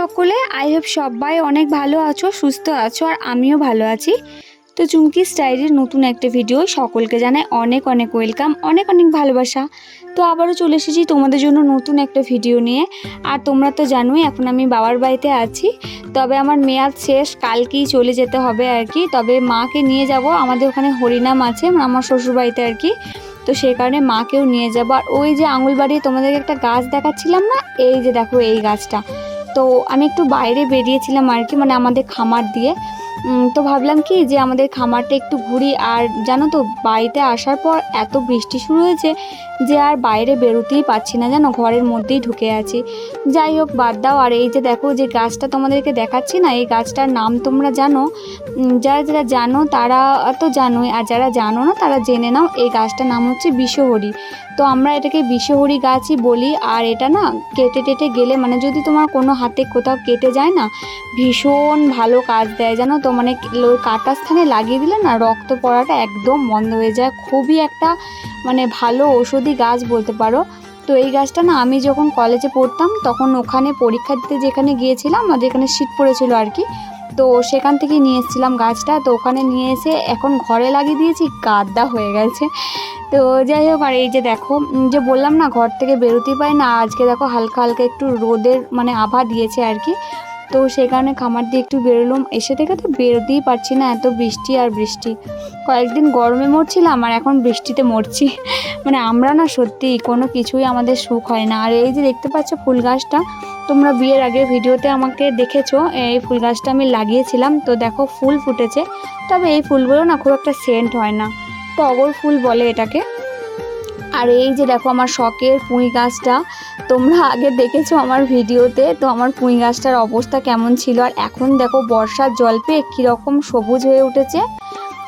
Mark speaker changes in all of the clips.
Speaker 1: সকলে I hope সবাই অনেক ভালো আছো, সুস্থ আছো, আর আমিও ভালো আছি। তো চুমকি স্টাইলের নতুন একটা ভিডিও সকলকে জানাই অনেক অনেক ওয়েলকাম অনেক অনেক ভালোবাসা। তো আবারও চলে এসেছি তোমাদের জন্য নতুন একটা ভিডিও নিয়ে। আর তোমরা তো জানোই, এখন আমি বাবার বাড়িতে আছি। তবে আমার মেয়াদ শেষ, কালকেই চলে যেতে হবে আর কি। তবে মাকে নিয়ে যাব, আমাদের ওখানে হরিনাম আছে, আমার শ্বশুর বাড়িতে আর কি। তো সেই কারণে মাকেও নিয়ে যাব। আর ওই যে আঙুল আঙুলবাড়ি তোমাদেরকে একটা গাছ দেখাচ্ছিলাম না? এই যে দেখো এই গাছটা। তো আমি একটু বাইরে বেরিয়েছিলাম আর কি মানে আমাদের খামার দিয়ে। তো ভাবলাম কি যে আমাদের খামারটা একটু ঘুরি, আর জানো তো, বাড়িতে আসার পর এত বৃষ্টি শুরু হয়েছে যে আর বাইরে বেরোতেই পাচ্ছি না, জানো, ঘরের মধ্যেই ঢুকে আছি। যাই হোক, বাদ দাও, আর এই যে দেখো যে গাছটা তোমাদেরকে দেখাচ্ছি না, এই গাছটার নাম তোমরা জানো। যারা যারা জানো, তারা তো জানোই, আর যারা জানো না, তারা জেনে নাও, এই গাছটার নাম হচ্ছে বিষহরি। তো আমরা এটাকে বিষহরি গাছই বলি, আর এটা না কেটে টেটে গেলে মানে যদি তোমার কোনো হাতে কোথাও কেটে যায় না, ভীষণ ভালো কাজ দেয়, জানো তো। মানে ওই কাটা স্থানে লাগিয়ে দিলে না রক্ত পড়াটা একদম বন্ধ হয়ে যায়। খুবই একটা মানে ভালো ওষুধি গাছ বলতে পারো। তো এই গাছটা না আমি যখন কলেজে পড়তাম তখন ওখানে পরীক্ষা দিতে যেখানে গিয়েছিলাম এখানে শীত পড়েছিল আর কি। তো সেখান থেকে নিয়ে এসেছিলাম গাছটা। তো ওখানে নিয়ে এসে এখন ঘরে লাগিয়ে দিয়েছি, গাদ্দা হয়ে গেছে। তো যাই হোক, আর এই যে দেখো যে বললাম না ঘর থেকে বেরোতেই পাই না। আজকে দেখো হালকা হালকা একটু রোদের মানে আভা দিয়েছে আর কি। তো সেই কারণে খামার দিয়ে একটু বেরোলাম। এসে থেকে তো বেরোতেই পারছি না, এত বৃষ্টি আর বৃষ্টি। কয়েকদিন গরমে মরছিলাম আর এখন বৃষ্টিতে মরছি। মানে আমরা না সত্যি কোনো কিছুই আমাদের সুখ হয় না। আর এই যে দেখতে পাচ্ছ ফুল গাছটা, তোমরা বিয়ের আগে ভিডিওতে আমাকে দেখেছ, এই ফুল গাছটা আমি লাগিয়েছিলাম। তো দেখো ফুল ফুটেছে, তবে এই ফুলগুলো না খুব একটা সেন্ট হয় না। টগর ফুল বলে এটাকে। আর এই যে দেখো আমার শখের পুঁই গাছটা, তোমরা আগে দেখেছ আমার ভিডিওতে? তো আমার পুঁই গাছটার অবস্থা কেমন ছিল? আর এখন দেখো বর্ষার জল পেয়ে কীরকম সবুজ হয়ে উঠেছে।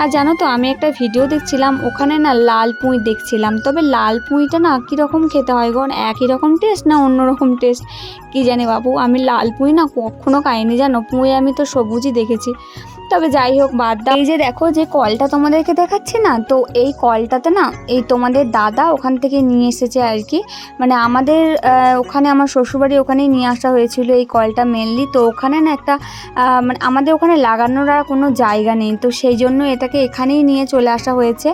Speaker 1: আর জানো তো, আমি একটা ভিডিও দেখছিলাম, ওখানে না লাল পুঁই দেখছিলাম। তবে লাল পুঁইটা না কীরকম খেতে হয় কারণ একই রকম টেস্ট না অন্য রকম টেস্ট কী জানি বাবু, আমি লাল পুঁই না কখনো খাইনি, জানো? পুঁই আমি তো সবুজই দেখেছি। তবে যাই হোক, বাদ দাও। এই যে দেখো যে কলটা তোমাদেরকে দেখাচ্ছি না, তো এই কলটাতে না, এই তোমাদের দাদা ওখান থেকে নিয়ে এসেছে আর কি। মানে আমাদের ওখানে আমার শ্বশুরবাড়ি ওখানেই নিয়ে আসা হয়েছিল এই কলটা মেনলি তো ওখানে না একটা মানে আমাদের ওখানে লাগানোর আর কোনো জায়গা নেই। তো সেই জন্য এটাকে এখানেই নিয়ে চলে আসা হয়েছে।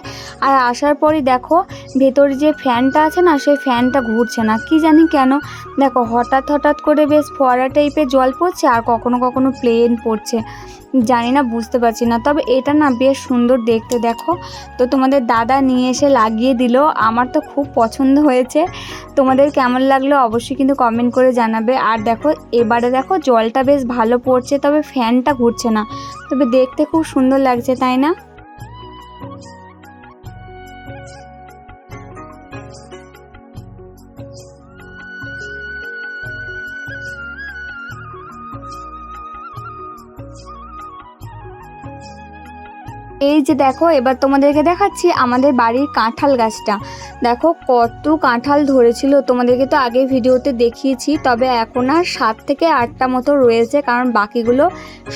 Speaker 1: আর আসার পরই দেখো, ভেতরে যে ফ্যানটা আছে না, সেই ফ্যানটা ঘুরছে না। কি জানি কেন, দেখো হঠাৎ হঠাৎ করে বেশ ফোয়ারা টাইপের জল পড়ছে আর কখনো কখনো প্লেন পড়ছে। জানি না, বুঝতে পারছি না। তবে এটা না বেশ সুন্দর দেখতে, দেখো। তো তোমাদের দাদা নিয়ে এসে লাগিয়ে দিল। আমার তো খুব পছন্দ হয়েছে। তোমাদের কেমন লাগল অবশ্যই কিন্তু কমেন্ট করে জানাবে। আর দেখো, এবারে দেখো, জলটা বেশ ভালো পড়ছে, তবে ফ্যানটা ঘুরছে না। তবে দেখতে খুব সুন্দর লাগছে, তাই না? এই যে দেখো, এবার তোমাদেরকে দেখাচ্ছি আমাদের বাড়ির কাঁঠাল গাছটা। দেখো, কত কাঁঠাল ধরেছিল। তোমাদেরকে তো আগে ভিডিওতে দেখিয়েছি, তবে এখন আর সাত থেকে আটটা মতো রয়েছে, কারণ বাকিগুলো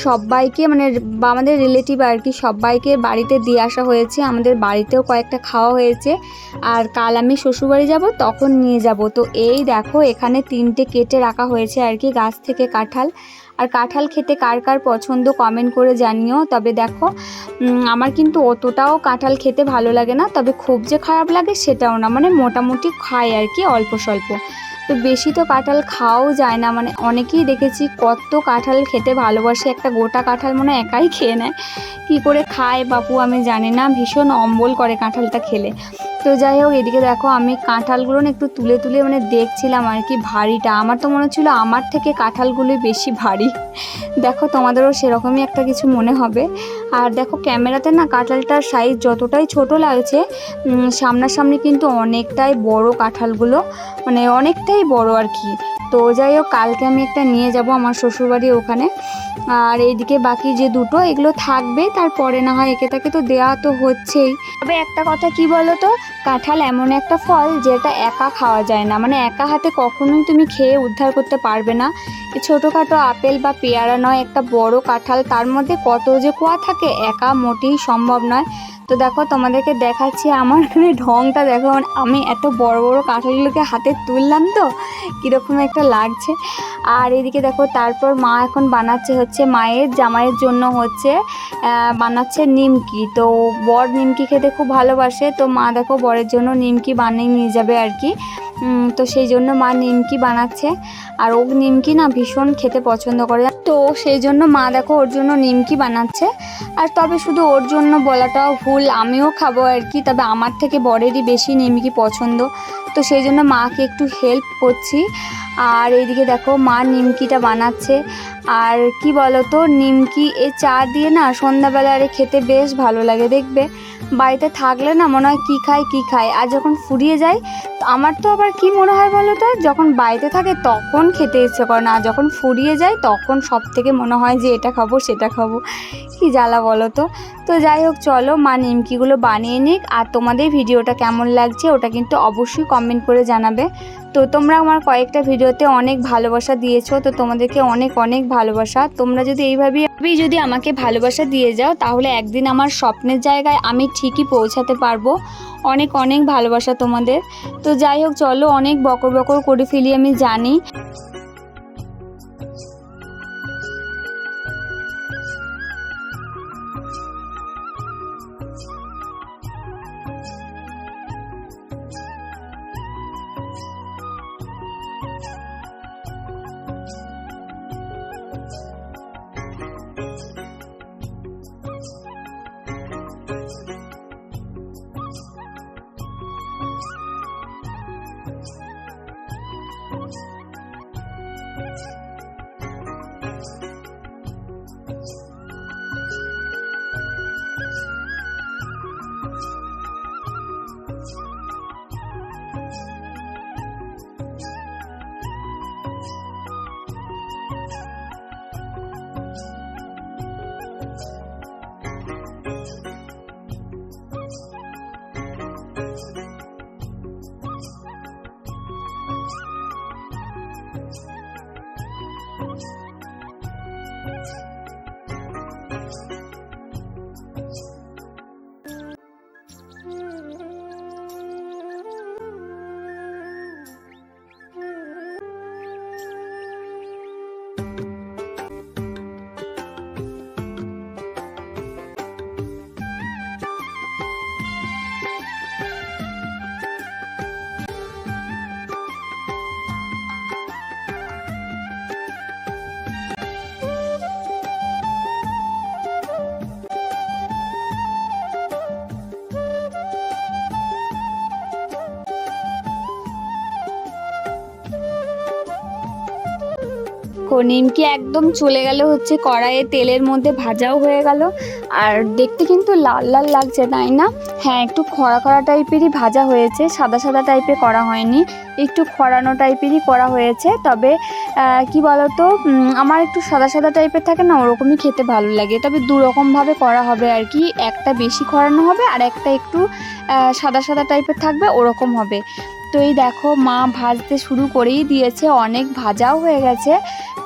Speaker 1: সবাইকে মানে আমাদের রিলেটিভ আর কি, সবাইকে বাড়িতে দিয়ে আসা হয়েছে। আমাদের বাড়িতেও কয়েকটা খাওয়া হয়েছে। আর কাল আমি শ্বশুরবাড়ি যাব, তখন নিয়ে যাব। তো এই দেখো, এখানে তিনটে কেটে রাখা হয়েছে আর কি, গাছ থেকে কাঁঠাল। আর কাঁঠাল খেতে কার কার পছন্দ কমেন্ট করে জানিও। তবে দেখো আমার কিন্তু অতটাও কাঁঠাল খেতে ভালো লাগে না, তবে খুব যে খারাপ লাগে সেটাও না। মানে মোটামুটি খাই আর কি, অল্প স্বল্প। তো বেশি তো কাঁঠাল খাওয়াও যায় না। মানে অনেকেই দেখেছি কত কাঁঠাল খেতে ভালোবাসে, একটা গোটা কাঁঠাল মনে একাই খেয়ে নেয়। কী করে খায় বাপু আমি জানি না, ভীষণ অম্বল করে কাঁঠালটা খেলে। তো যাই হোক, এদিকে দেখো আমি কাঁঠালগুলো একটু তুলে তুলে মানে দেখছিলাম আর কি ভারীটা। আমার তো মনে হচ্ছিল আমার থেকে কাঁঠালগুলোই বেশি ভারী। দেখো তোমাদেরও সেরকমই একটা কিছু মনে হবে। আর দেখো ক্যামেরাতে না কাঁঠালটার সাইজ যতটাই ছোট লাগছে সামনাসামনি কিন্তু অনেকটাই বড় কাঁঠালগুলো মানে অনেকটাই বড় আর কি। তো যাই হোক, কালকে আমি একটা নিয়ে যাব আমার শ্বশুরবাড়ি ওখানে। আর এইদিকে বাকি যে দুটো, এগুলো থাকবে, তারপরে না হয় একে তাকে তো দেওয়া তো হচ্ছেই। তবে একটা কথা কি বলো তো কাঁঠাল এমন একটা ফল যেটা একা খাওয়া যায় না। মানে একা হাতে কখনোই তুমি খেয়ে উদ্ধার করতে পারবে না। ছোটোখাটো আপেল বা পেয়ারা নয়, একটা বড় কাঁঠাল, তার মধ্যে কত যে কোয়া থাকে, একা মোটেই সম্ভব নয়। তো দেখো, তোমাদেরকে দেখাচ্ছি আমার এখানে ঢংটা দেখো। মানে আমি এত বড় বড় কাঁঠালগুলোকে হাতে তুললাম তো, কীরকম একটা লাগছে। আর এদিকে দেখো, তারপর মা এখন বানাচ্ছে হচ্ছে মায়ের, জামাইয়ের জন্য হচ্ছে বানাচ্ছে নিমকি। তো বর নিমকি খেতে খুব ভালোবাসে, তো মা দেখো বরের জন্য নিমকি বানিয়ে নিয়ে যাবে আর কি। তো সেই জন্য মা নিমকি বানাচ্ছে। আর ও নিমকি না ভীষণ খেতে পছন্দ করে। তো সেই জন্য মা দেখো ওর জন্য নিমকি বানাচ্ছে। আর তবে শুধু ওর জন্য বলাটাও ভুল, আমিও খাব আর কি, তবে আমার থেকে বরেরই বেশি নিমকি পছন্দ। তো সেই জন্য মাকে একটু হেল্প করছি। আর এইদিকে দেখো মা নিমকিটা বানাচ্ছে। আর কি বলো তো নিমকি এ চা দিয়ে না সন্ধ্যাবেলা আরে খেতে বেশ ভালো লাগে, দেখবে? বাড়িতে থাকলে না মনে হয় কী খায় কী খায়। আর যখন ফুরিয়ে যায়, তো আমার তো আবার কি মনে হয় বলো তো যখন বাড়িতে থাকে তখন খেতে ইচ্ছে করে না। যখন ফুরিয়ে যায় তখন সব থেকে মনে হয় যে এটা খাব, সেটা খাব। কি জ্বালা বলো তো? তো যাই হোক, চলো মা নিমকিগুলো বানিয়ে নিক। আর তোমাদের ভিডিওটা কেমন লাগছে ওটা কিন্তু অবশ্যই কমেন্ট করে জানাবে। তো তোমরা আমার কয়েকটা ভিডিওতে অনেক ভালোবাসা দিয়েছ, তো তোমাদেরকে অনেক অনেক ভালোবাসা। তোমরা যদি এইভাবেই এইভাবেই যদি আমাকে ভালোবাসা দিয়ে যাও, তাহলে একদিন আমার স্বপ্নের জায়গায় আমি ঠিকই পৌঁছাতে পারব। অনেক অনেক ভালোবাসা তোমাদের। তো যাই হোক, চলো অনেক বকর বকর করে ফেলি, আমি জানি। Thank you. Thank you. দেখো, নিমকি একদম চলে গেল হচ্ছে কড়াইয়ে তেলের মধ্যে ভাজাও হয়ে গেল। আর দেখতে কিন্তু লাল লাল লাগছে, তাই না? হ্যাঁ একটু খরা খরা টাইপেরই ভাজা হয়েছে, সাদা সাদা টাইপের করা হয়নি। একটু খরানো টাইপেরই করা হয়েছে, তবে কি বলতো আমার একটু সাদা সাদা টাইপের থাকে না, ওরকমই খেতে ভালো লাগে। তবে দু রকমভাবে করা হবে আর কি, একটা বেশি খরানো হবে আর একটা একটু সাদা সাদা টাইপের থাকবে, ওরকম হবে। তো এই দেখো, মা ভাজতে শুরু করেই দিয়েছে, অনেক ভাজাও হয়ে গেছে।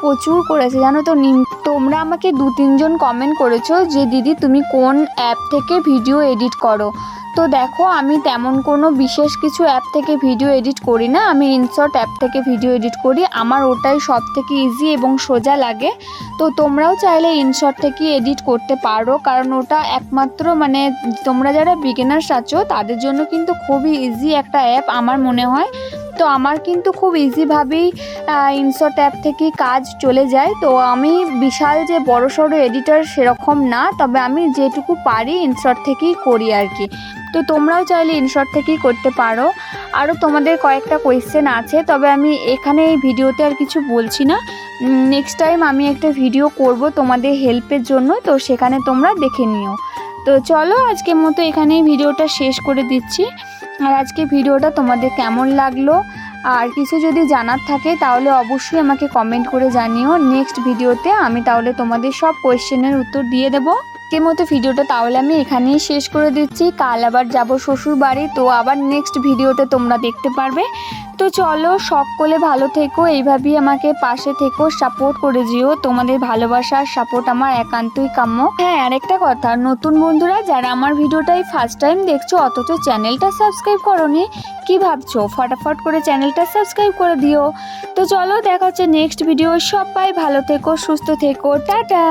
Speaker 1: প্রচুর করেছে, জানো তো নিম, তোমরা আমাকে দু তিনজন কমেন্ট করেছ যে, দিদি, তুমি কোন অ্যাপ থেকে ভিডিও এডিট করো? তো দেখো, আমি তেমন কোনো বিশেষ কিছু অ্যাপ থেকে ভিডিও এডিট করি না, আমি ইনশর্ট অ্যাপ থেকে ভিডিও এডিট করি, আমার ওটাই সব থেকে ইজি এবং সোজা লাগে। তো তোমরাও চাইলে ইনশর্ট থেকে এডিট করতে পারো, কারণ ওটা একমাত্র মানে তোমরা যারা বিগিনার্স আছো, তাদের জন্য কিন্তু খুবই ইজি একটা অ্যাপ আমার মনে হয়। তো আমার কিন্তু খুব ইজিভাবেই ইনশর্ট অ্যাপ থেকে কাজ চলে যায়। তো আমি বিশাল যে বড় সড়ো এডিটর সেরকম না, তবে আমি যেটুকু পারি ইনশর্ট থেকেই করি আর কি। তো তোমরাও চাইলে ইনশর্ট থেকেই করতে পারো। আরও তোমাদের কয়েকটা কোয়েশ্চেন আছে, তবে আমি এখানে এই ভিডিওতে আর কিছু বলছি না। নেক্সট টাইম আমি একটা ভিডিও করব তোমাদের হেল্পের জন্য, তো সেখানে তোমরা দেখে নিও। তো চলো আজকের মতো এখানেই ভিডিওটা শেষ করে দিচ্ছি। আর আজকে ভিডিওটা তোমাদের কেমন লাগল? আর কিছু যদি জানার থাকে, তাহলে অবশ্যই আমাকে কমেন্ট করে জানিও। নেক্সট ভিডিওতে আমি তাহলে তোমাদের সব কোয়েশ্চেনের উত্তর দিয়ে দেবো। আজকের মতো ভিডিওটা তাহলে আমি এখানেই শেষ করে দিচ্ছি। কাল আবার যাব শ্বশুর বাড়ি তো আবার নেক্সট ভিডিওতে তোমরা দেখতে পারবে। তো চলো, সকলে ভালো থেকো, এইভাবেই আমাকে পাশে থেকো সাপোর্ট করে যেও। তোমাদের ভালোবাসার সাপোর্ট আমার একান্তই কাম্য। হ্যাঁ আরেকটা কথা, নতুন বন্ধুরা, যারা আমার ভিডিওটাই ফার্স্ট টাইম দেখছ, অথচ চ্যানেলটা সাবস্ক্রাইব করোনি, কি ভাবছ? ফটাফট করে চ্যানেলটা সাবস্ক্রাইব করে দিও। তো চলো, দেখা হচ্ছে নেক্সট ভিডিও সবাই ভালো থেকো, সুস্থ থেকো। টাটা!